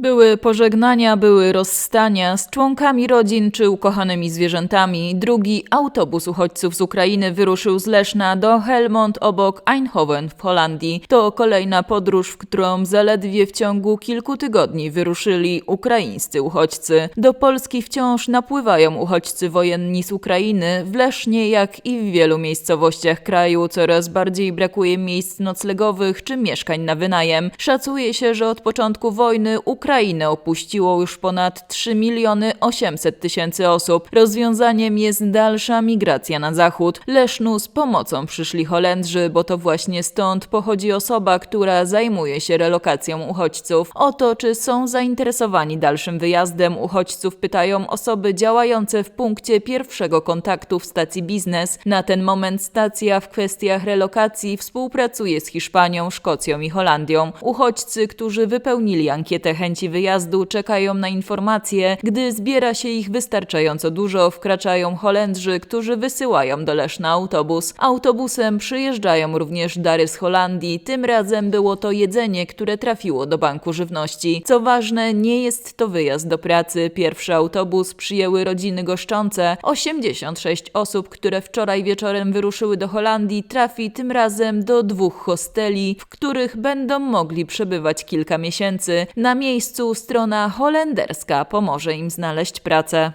Były pożegnania, były rozstania z członkami rodzin czy ukochanymi zwierzętami. Drugi autobus uchodźców z Ukrainy wyruszył z Leszna do Helmond obok Eindhoven w Holandii. To kolejna podróż, w którą zaledwie w ciągu kilku tygodni wyruszyli ukraińscy uchodźcy. Do Polski wciąż napływają uchodźcy wojenni z Ukrainy. W Lesznie, jak i w wielu miejscowościach kraju, coraz bardziej brakuje miejsc noclegowych czy mieszkań na wynajem. Szacuje się, że od początku wojny Ukrainę opuściło już ponad 3 miliony 800 tysięcy osób. Rozwiązaniem jest dalsza migracja na zachód. Lesznu z pomocą przyszli Holendrzy, bo to właśnie stąd pochodzi osoba, która zajmuje się relokacją uchodźców. O to, czy są zainteresowani dalszym wyjazdem uchodźców, pytają osoby działające w punkcie pierwszego kontaktu w stacji biznes. Na ten moment stacja w kwestiach relokacji współpracuje z Hiszpanią, Szkocją i Holandią. Uchodźcy, którzy wypełnili ankietę chęci wyjazdu, czekają na informacje. Gdy zbiera się ich wystarczająco dużo, wkraczają Holendrzy, którzy wysyłają do Leszna autobus. Autobusem przyjeżdżają również dary z Holandii. Tym razem było to jedzenie, które trafiło do banku żywności. Co ważne, nie jest to wyjazd do pracy. Pierwszy autobus przyjęły rodziny goszczące. 86 osób, które wczoraj wieczorem wyruszyły do Holandii, trafi tym razem do dwóch hosteli, w których będą mogli przebywać kilka miesięcy. Na miejscu strona holenderska pomoże im znaleźć pracę.